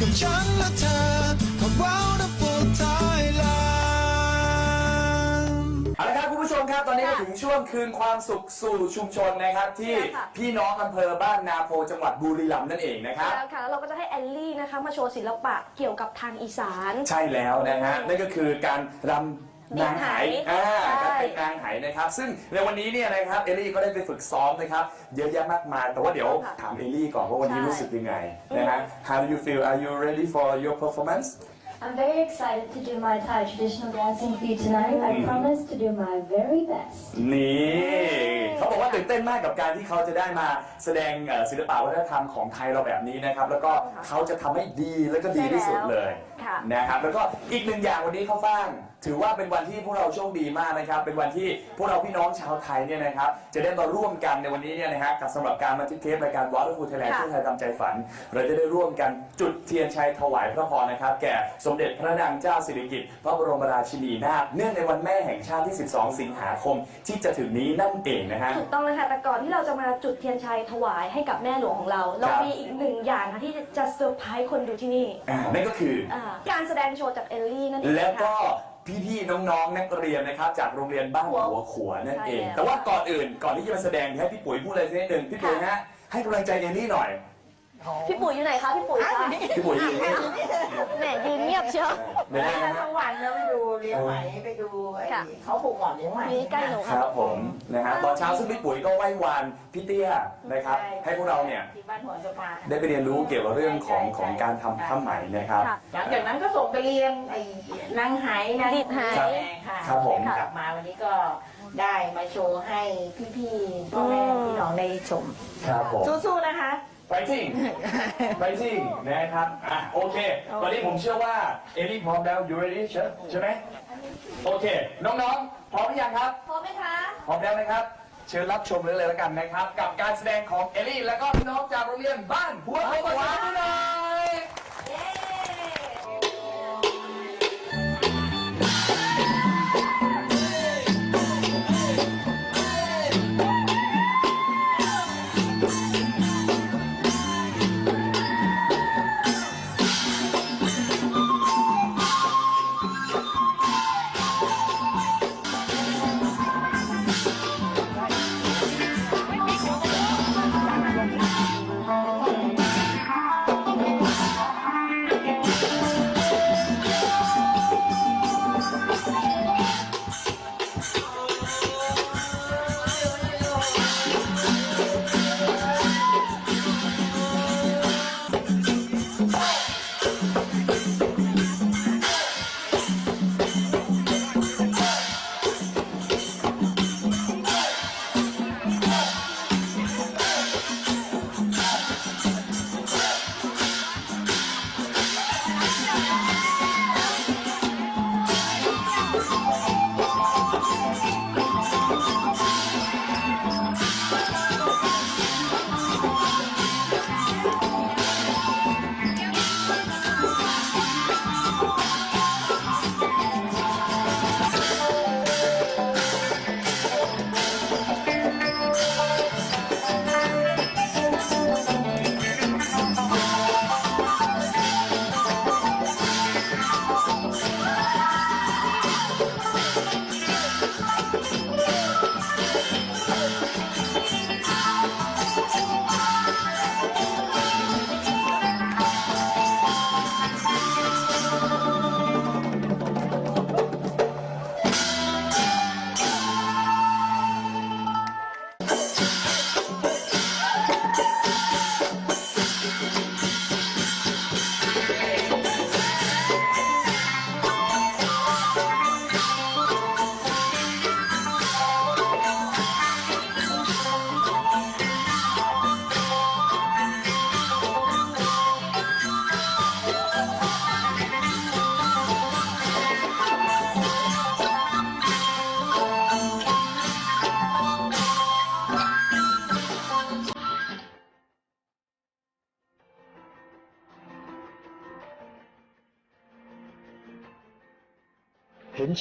กับฉันและเธอกับ Wonderful Thailand เอาละครับคุณผู้ชมครับตอนนี้ก็ค่ะถึงช่วงคืนความสุขสู่ชุมชนนะครับ ที่ใช่ค่ะ พี่น้องอำเภอบ้านนาโพจังหวัดบุรีรัมย์นั่นเองนะครับ แล้วค่ะแล้วเราก็จะให้แอลลี่นะคะ มาโชว์ศิลปะเกี่ยวกับทางอีสาน ใช่แล้วนะฮะนั่นก็คือการรำ นางไหนางไหอ่าใช่การเป็นนางไหนะครับ ซึ่งในวันนี้เนี่ยนะครับเอลลี่ก็ได้ไปฝึกซ้อมนะครับ เยอะแยะมากมาย แต่ว่าเดี๋ยวถามเอลลี่ก่อนว่าวันนี้ใช่รู้สึกยังไงนะฮะ How do you feel Are you ready for your performance I'm very excited to do my Thai traditional dancing for you tonight. I promise to do my very best. นี่เขาบอกว่าตื่นเต้นมากกับการที่เขาจะได้มาแสดงเอ่อศิลปะวัฒนธรรมของไทยเราแบบนี้นะครับ แล้วก็เขาจะทำให้ดีแล้วก็ดีที่สุดเลยค่ะ นะครับแล้วก็อีกหนึ่งอย่างวันนี้เขาฟังถือว่าเป็นวันที่พวกเราโชคดีมากนะครับ เป็นวันที่พวกเราพี่น้องชาวไทยเนี่ยนะครับจะได้มาร่วมกันในวันนี้เนี่ยนะฮะกับสำหรับการมาที่เทปรายการวอลล์ฟูไทยแลนด์ค่ะที่ไทยตามใจฝัน เราจะได้ร่วมกันจุดเทียนชัยถวายพระพรนะครับ แก่สมเด็จพระนางเจ้าสิริกิติ์พระบรมราชินีนาถเนื่องในวันแม่แห่งชาติที่ 12 สิงหาคมที่จะถึงนี้นั่นเองนะฮะ ถูกต้องเลยค่ะแต่ก่อนที่เราจะมาจุดเทียนชัยถวายให้กับแม่หลวงของเรา เราครับมีอีกหนึ่งอย่างค่ะที่จะเซอร์ไพรส์คนดูที่นี่อ่านั่นก็คือ อ่าการแสดงโชว์จากเอลลี่นั่นเองแล้วก็ค่ะพี่ๆน้องๆนักเรียนนะครับจากโรงเรียนบ้านหัวขวนั่นเอง ใช่แล้ว แต่ว่าก่อนอื่นก่อนที่จะมาแสดงเดี๋ยวให้พี่ปุ๋ยพูดอะไรสักนิดหนึ่งพี่ปุ๋ยฮะให้กำลังใจเอลลี่หน่อย พี่ปุ๋ยอยู่ไหนคะพี่ปุ๋ยคะพี่ปุ๋ยอยู่นี่แหมยืนเงียบเชียวไม่ได้นะฮะ ทั้งวันแล้วไปดูเลี้ยงไหมไปดูไอ้ค่ะเขาผูกหมอนเลี้ยงไหมมีใกล้หนูคค่ะรับผมนะฮะตอนเช้าซึ่งพี่ปุ๋ยก็ไหว้วานพี่เตี้ยนะครับ ให้พวกเราเนี่ยที่บ้านหัวสะพานได้ไปเรียนรู้เกี่ยวกับเรื่องของของการทำผ้าไหมนะครับ ค่ะ หลังจากนั้นก็ส่งไปเรียนไอ้นางไหนางดีดไหครับค่ะครับผม กลับมาวันนี้ก็ได้มาโชว์ให้พี่ๆพ่อแม่พี่น้องได้ชม ครับผมสู้ๆนะคะ ไปซิ่งไปซิ่งนะครับ อะ โอเค ตอนนี้ผมเชื่อว่า เอลลี่พร้อมแล้ว you ready ใช่ใช่ไหมโอเค น้องๆ พร้อมหรือยังครับ พร้อมไหมคะ พร้อมแล้วนะครับ เชิญรับชมเลยเลยแล้วกันนะครับ กับการแสดงของเอลลี่ และก็พี่น้องจากโรงเรียนบ้านหัวขวาด้วยหน่อยเห็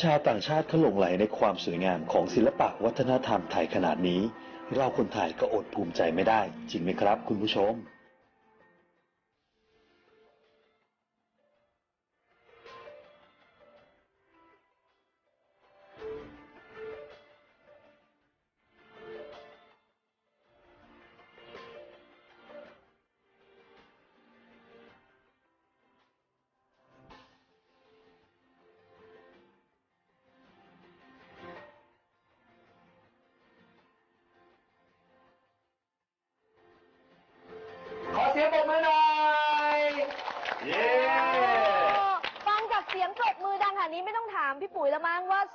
ชาวต่างชาติเขาหลงไหลในความสวยงามของศิลปะวัฒนธรรมไทยขนาดนี้ เราคนไทยก็อดภูมิใจไม่ได้ จริงไหมครับ คุณผู้ชม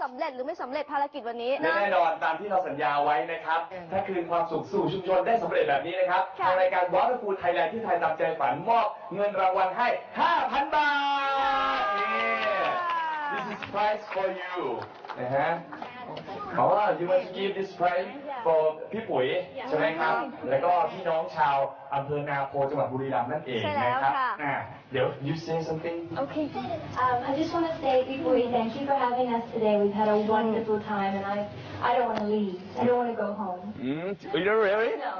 สำเร็จหรือไม่สำเร็จภารกิจวันนี้ และแน่นอนตามที่เราสัญญาไว้นะครับ ถ้าคืนความสุขสู่ชุมชนได้สำเร็จแบบนี้นะครับค่ะ ทางรายการวอเตอร์ฟูลไทยแลนด์ที่ไทยตามใจฝันมอบเงินรางวัลให้ 5,000 บาทนี่ This is prize for you นะฮะเพราะว่า you want to give this prize for พี่ปุ๋ยใช่ไหมครับ แล้วก็พี่น้องชาวอำเภอนาโพจังหวัดบุรีรัมย์นั่นเองใช่แล้วนะครับค่ะอ่าเดี๋ยว you say something โอเค Um, I just want to say, Before thank you for having us today. We've had a wonderful time, and I, I don't want to leave. I don't want to go home. อืม you really No,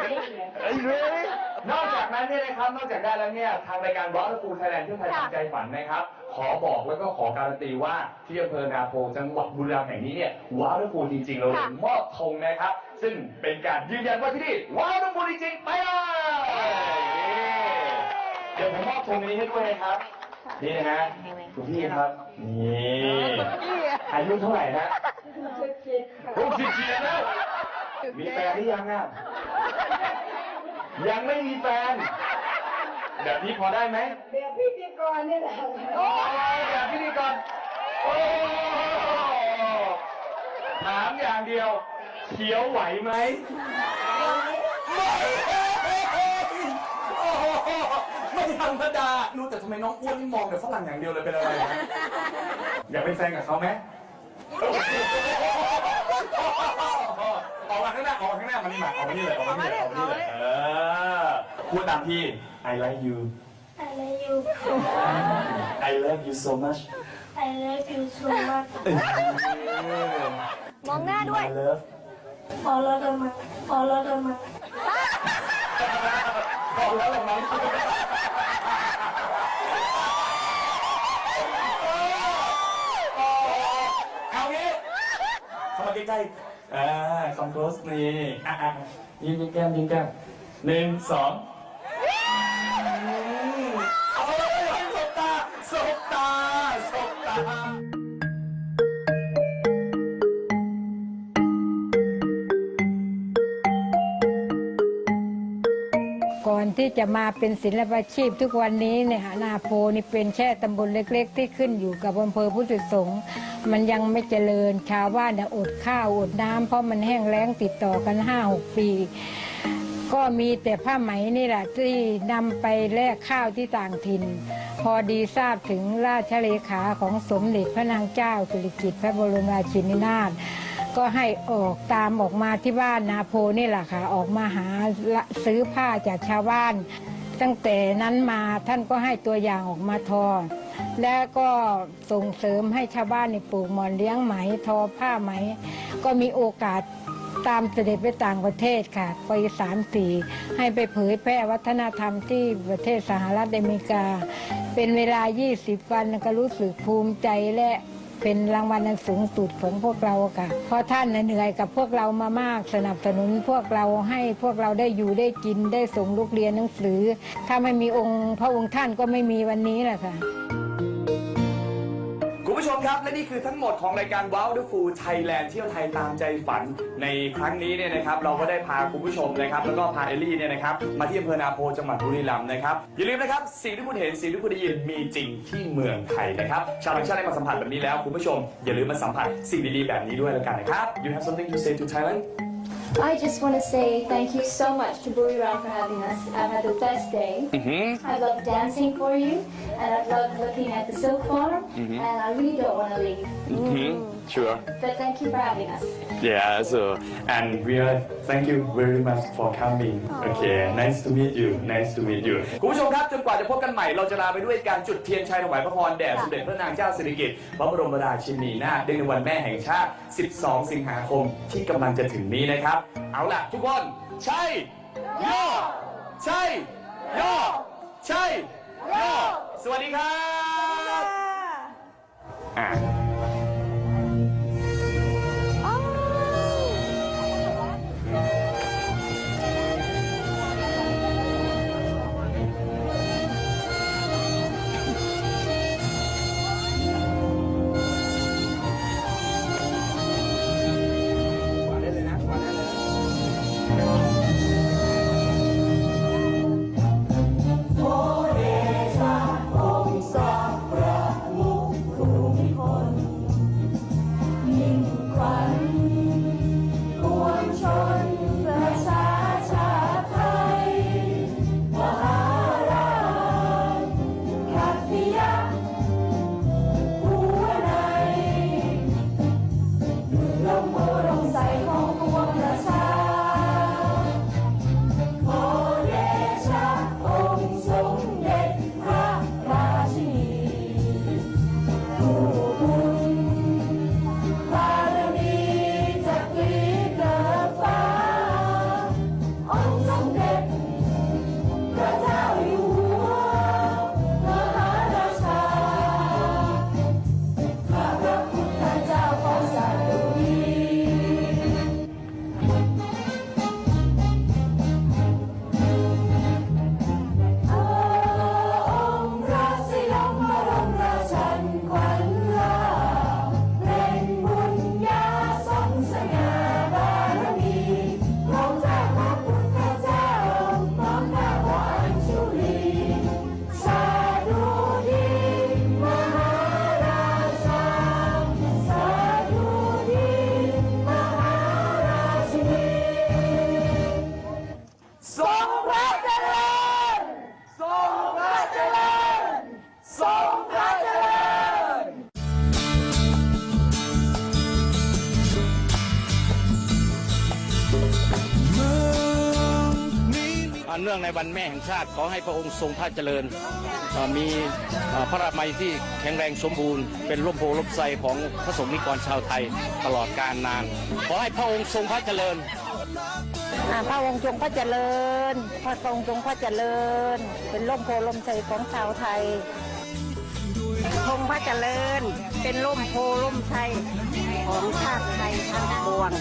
stay here. really? นอกจากนั้นเนี่ยนะครับนอกจากได้แล้วเนี่ยทางรายการ w a t e r f o o l Thailand ที่ไทยค่ะทำใจฝันนะครับ ขอบอกแล้วก็ขอการันตีว่าที่อำเภอนาโพจังหวัดบุรีรัมย์แห่งนี้เนี่ย w a t e r f o o l จริงๆเราเลยมอบธงนะครับ ซึ่งเป็นการยืนยันว่าที่นี่ w a t e r f o o l จริงๆไปเลยนี่เดี๋ยวผมมอบธงนี้ให้ด้วยนะครับ นี่นะฮะคุณพี่ครับนี่อายุเท่าไหร่นะหกสิบเจ็ดแล้วมีแฟนหรือยังอะยังไม่มีแฟน แบบนี้พอได้ไหมแบบพิธีกรนี่แหละโอ้แบบพิธีกรโอ้ถามอย่างเดียวเขียวไหวไหมไม่โอ้โหไม่ธรรมดารู้แต่ทำไมน้องอ้วนนี่มองแต่ฝรั่งอย่างเดียวเลยเป็นอะไรนะอยากเป็นแฟนกับเขาไหมออกมาข้างหน้าออกมาข้างหน้ามานี่มาออกมานี่เลยออกมานี่เลยออกมานี่เลยเออ พูดตามพี่ I like you I love you. I love you so much I love you so much. มองหน้าด้วย I love All of them. All of them. พอแล้วหรอมั้งเอางี้เข้ามาใกล้ๆอ่า come close นี่อะอะยิ้มยิ้มแก้มยิ้มแก้มหนึ่งสอง ที่จะมาเป็นศิลปาชีพทุกวันนี้เนี่ยนาโพนี่เป็นแค่ตำบลเล็กๆ ที่ขึ้นอยู่กับอำเภอพุทธสงฆ์มันยังไม่เจริญชาวบ้านเนี่ยอดข้าวอดน้ำเพราะมันแห้งแล้งติดต่อกันห้าหกปี ก็มีแต่ผ้าไหมนี่แหละที่นำไปแลกข้าวที่ต่างถิ่น พอดีทราบถึงราชเลขาของสมเด็จพระนางเจ้าสิริกิติ์พระบรมราชินีนาถ ก็ให้ออกตามออกมาที่บ้านนาโพนี่แหละค่ะ ออกมาหาซื้อผ้าจากชาวบ้าน ตั้งแต่นั้นมาท่านก็ให้ตัวอย่างออกมาทอ และก็ส่งเสริมให้ชาวบ้านในปลูกหมอนเลี้ยงไหมทอผ้าไหม ก็มีโอกาสตามเสด็จไปต่างประเทศค่ะไปสามสี่ให้ไปเผยแพร่วัฒนธรรมที่ประเทศสหรัฐอเมริกา เป็นเวลา 20 วันก็รู้สึกภูมิใจและ เป็นรางวัลอันสูงสุดของพวกเราค่ะ เพราะท่านเหนื่อยกับพวกเรามามากสนับสนุนพวกเราให้พวกเราได้อยู่ได้กินได้ส่งลูกเรียนหนังสือ ถ้าไม่มีองค์ พระองค์ท่านก็ไม่มีวันนี้แหละค่ะ ผู้ชมครับ และนี่คือทั้งหมดของรายการ Wonderful Thailand เที่ยวไทยตามใจฝันในครั้งนี้เนี่ยนะครับเราก็ได้พาคุณผู้ชมนะครับแล้วก็พาเอลลี่เนี่ยนะครับมาที่อำเภอนาโพจังหวัดบุรีรัมย์นะครับอย่าลืมนะครับสิ่งที่คุณเห็นสิ่งที่คุณได้ยินมีจริงที่เมืองไทยนะครับชาวต่างชาติได้มาสัมผัสแบบนี้แล้วคุณผู้ชมอย่าลืมมาสัมผัสสิ่งดีๆแบบนี้ด้วยแล้วกันนะครับ You have something to say to Thailand I just want to say thank you so much to Buriram for having us. I've had the best day. Mm-hmm. I love dancing for you, and I love looking at the silk farm, mm-hmm. and I really don't want to leave. Mm-hmm. Sure But thank you for having us. Yeah, so and we are thank you very much for coming. Okay, nice to meet you. Nice to meet you. คุณผู้ชมครับจนกว่าจะพบกันใหม่เราจะลาไปด้วยการจุดเทียนชัยถวายพระพรแด่สมเด็จพระนางเจ้าสิริกิติ์พระบรมราชินีนาถเนื่องในวันแม่แห่งชาติ 12 สิงหาคมที่กำลังจะถึงนี้นะครับ เอาล่ะทุกคน ใช่ย่อใช่ย่อใช่ย่อสวัสดีครับอ่าขวา องในวันแม่แห่งชาติขอให้พระองค์ทรงพระเจริญ มีพระรามัยที่แข็งแรงสมบูรณ์ เป็นร่มโพล่มไทรของพระสงฆ์นิกรชาวไทยตลอดกาลนาน ขอให้พระองค์ทรงพระเจริญพระองค์ทรงพระเจริญ พระองค์ทรงพระเจริญ เป็นร่มโพล่มใสของชาวไทยทรงพระเจริญ เป็นร่มโพล่มไทรของชาติไทยทั้งปวง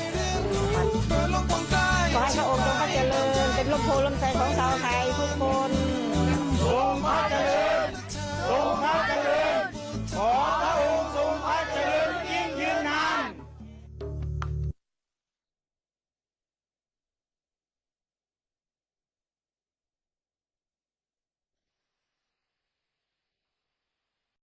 ขอให้พระองค์ทรงพระเจ ริญเป็นร่มโ